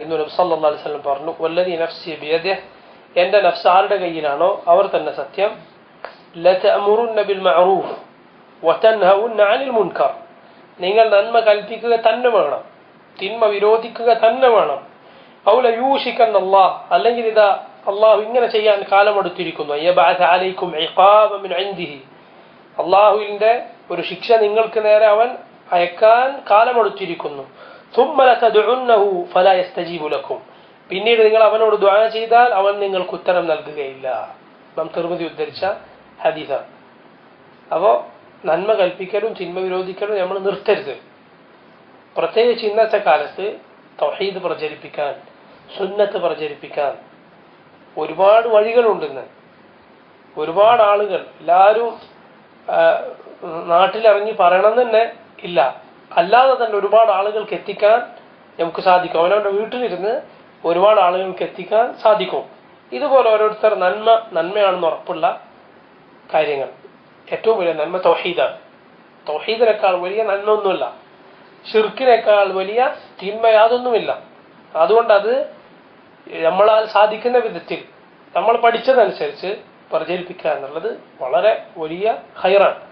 എന്ന് നബി സല്ലല്ലാഹു അലൈഹി വസല്ലം പറഞ്ഞു വല്ലദി നഫ്സി ബിയദിഹി എന്റെ നഫ്സ് ആരുടെ കയ്യിലാണോ അവർ തന്നെ സത്യം? മുൻകർ നിങ്ങൾ നന്മ കൽപ്പിക്കുക തന്നെ വേണം തിന്മ വിരോധിക്കുക തന്നെ വേണം. ഔല യൂഷിക്കൻ അല്ലാഹ് അല്ലെങ്കിൽ ഇതാ അള്ളാഹു ഇങ്ങനെ ചെയ്യാൻ കാലമെടുത്തിരിക്കുന്നു. ഇൻദിഹി അള്ളാഹുവിന്റെ ഒരു ശിക്ഷ നിങ്ങൾക്ക് നേരെ അവൻ അയക്കാൻ കാലമെടുത്തിരിക്കുന്നു. പിന്നീട് നിങ്ങൾ അവനോട് ദ്വാ ചെയ്താൽ അവൻ നിങ്ങൾക്ക് ഉത്തരം നൽകുകയില്ല. നാം തിരുമതി ഉദ്ധരിച്ച ഹദീസ. അപ്പോ നന്മ കൽപ്പിക്കലും ചിന്മ വിരോധിക്കലും നമ്മൾ നിർത്തരുത്. പ്രത്യേകിച്ച് ഇന്നത്തെ കാലത്ത് തൗഹീദ് പ്രചരിപ്പിക്കാൻ സുന്നത്ത് പ്രചരിപ്പിക്കാൻ ഒരുപാട് വഴികളുണ്ടെന്ന് ഒരുപാട് ആളുകൾ എല്ലാവരും നാട്ടിലിറങ്ങി പറയണം തന്നെ ഇല്ല. അല്ലാതെ തന്നെ ഒരുപാട് ആളുകൾക്ക് എത്തിക്കാൻ നമുക്ക് സാധിക്കും. അവനവന്റെ വീട്ടിലിരുന്ന് ഒരുപാട് ആളുകൾക്ക് എത്തിക്കാൻ സാധിക്കും. ഇതുപോലെ ഓരോരുത്തർ നന്മ നന്മയാണെന്ന് ഉറപ്പുള്ള കാര്യങ്ങൾ. ഏറ്റവും വലിയ നന്മ തൗഹീദാണ്. തൗഹീദിനേക്കാൾ വലിയ നന്മ ഒന്നുമില്ല ഷിർക്കിനേക്കാൾ വലിയ തിന്മ യാതൊന്നുമില്ല. അതുകൊണ്ട് അത് നമ്മളാൽ സാധിക്കുന്ന വിധത്തിൽ നമ്മൾ പഠിച്ചതനുസരിച്ച് പ്രചരിപ്പിക്കുക എന്നുള്ളത് വളരെ വലിയ ഹൈറാണ്.